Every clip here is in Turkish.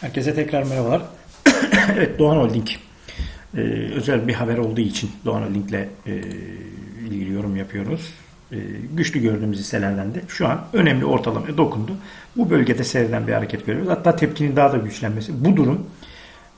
Herkese tekrar merhabalar. evet Doğan Holding e, özel bir haber olduğu için Doğan Holding'le e, ilgili yorum yapıyoruz. E, güçlü gördüğümüz hisselerden de şu an önemli ortalamaya dokundu. Bu bölgede seyreden bir hareket görüyoruz. Hatta tepkinin daha da güçlenmesi. Bu durum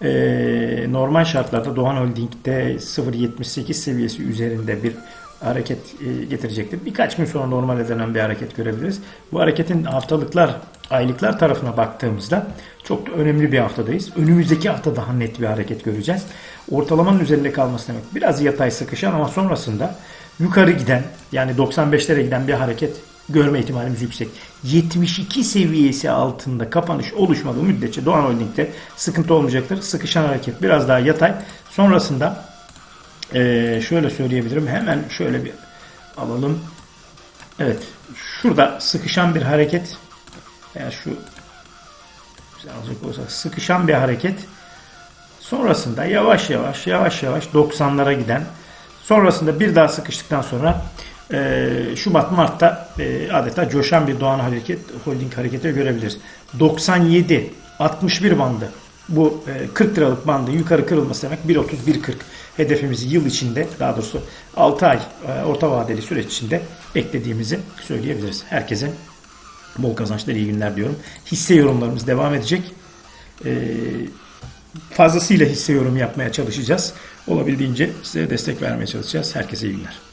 e, normal şartlarda Doğan Holding'de 0.78 seviyesi üzerinde bir hareket e, getirecektir. Birkaç gün sonra normal denen bir hareket görebiliriz. Bu hareketin haftalıklar, aylıklar tarafına baktığımızda çok da önemli bir haftadayız. Önümüzdeki hafta daha net bir hareket göreceğiz. Ortalamanın üzerinde kalması demek. Biraz yatay sıkışan ama sonrasında yukarı giden yani 95'lere giden bir hareket görme ihtimalimiz yüksek. 72 seviyesi altında kapanış oluşmadığı müddetçe Doğan Holding'de sıkıntı olmayacaktır. Sıkışan hareket biraz daha yatay. Sonrasında ee, şöyle söyleyebilirim. Hemen şöyle bir alalım. Evet. Şurada sıkışan bir hareket veya şu alacak olursak sıkışan bir hareket sonrasında yavaş yavaş yavaş yavaş 90'lara giden sonrasında bir daha sıkıştıktan sonra e, Şubat Mart'ta e, adeta coşan bir Doğan hareket holding hareketi görebiliriz. 97 61 bandı bu e, 40 liralık bandın yukarı kırılması demek 1.30-1.40 hedefimizi yıl içinde daha doğrusu 6 ay e, orta vadeli süreç içinde beklediğimizi söyleyebiliriz. Herkese bol kazançlar iyi günler diyorum. Hisse yorumlarımız devam edecek. E, fazlasıyla hisse yorum yapmaya çalışacağız. Olabildiğince size destek vermeye çalışacağız. Herkese iyi günler.